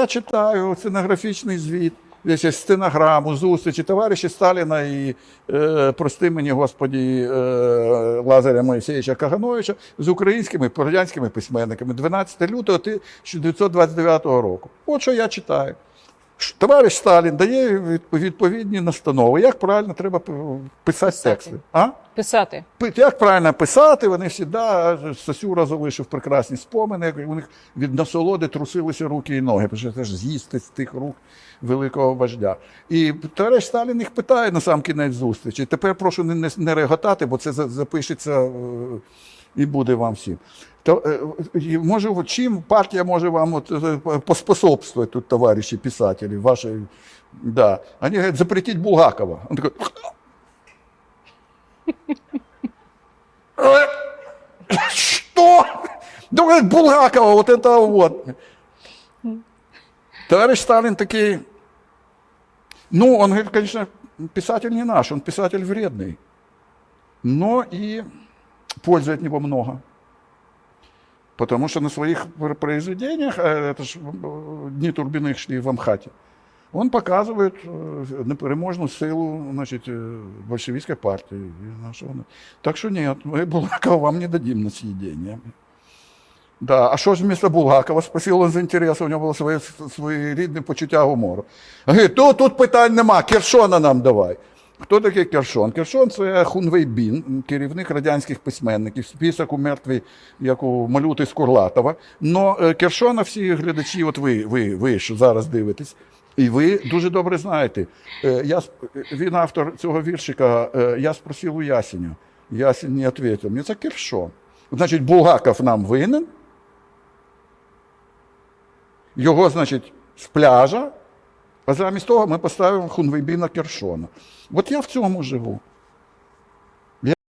я читаю сценографічний звіт, десь стенограму, зустрічі товариші Сталіна і, е, прости мені, господі, е, Лазаря Моїсеєвича Кагановича з українськими радянськими письменниками 12 лютого 1929 року. От що я читаю. Товариш Сталін дає відповідні настанови, як правильно треба писати тексти. А? Писати. Як правильно писати, вони всі, да, Сосюра залишив прекрасні спомини, як у них від насолоди трусилися руки і ноги, що це ж з'їсти з тих рук великого вождя. І товариш Сталін їх питає на сам кінець зустрічі. Тепер прошу не, не, не реготати, бо це запишеться е, і буде вам всім. То, е, і може, чим партія може вам от, е, поспособствувати тут, товариші писателі, вашої. Да. Вони говорять, запретіть Булгакова. Он такой, «Э, Что? Думает, Булгакова, вот это вот. Товарищ Сталин такие, ну, он говорит, конечно, писатель не наш, он писатель вредный, но и пользы от него много. Потому что на своих пр- произведениях, а это ж э, Дни Турбиных шли в Амхате, он показывает э, непереможну силу значит, э, большевистской партии. и нашего. Так что нет, мы Булгакова вам не дадим на съедение. Да, а що ж вместо Булгакова? Спросив він з інтересу, у нього було своє своєрідне почуття гумору. Говорить, тут, тут питань нема, Кершона нам давай. Хто такий Кершон? Кершон це Хунвейбін, керівник радянських письменників, список у мертвій, як у малюти з Курлатова. Но е, Кершона всі глядачі, от ви, ви, ви що зараз дивитесь, і ви дуже добре знаєте. Е, Я, він автор цього віршика, е, я спросив у Ясеня. Ясень не відповів. Мені це Кершон. Значить, Булгаков нам винен, його, значить, з пляжа, а замість того ми поставимо Хунвейбіна Кершона. От я в цьому живу.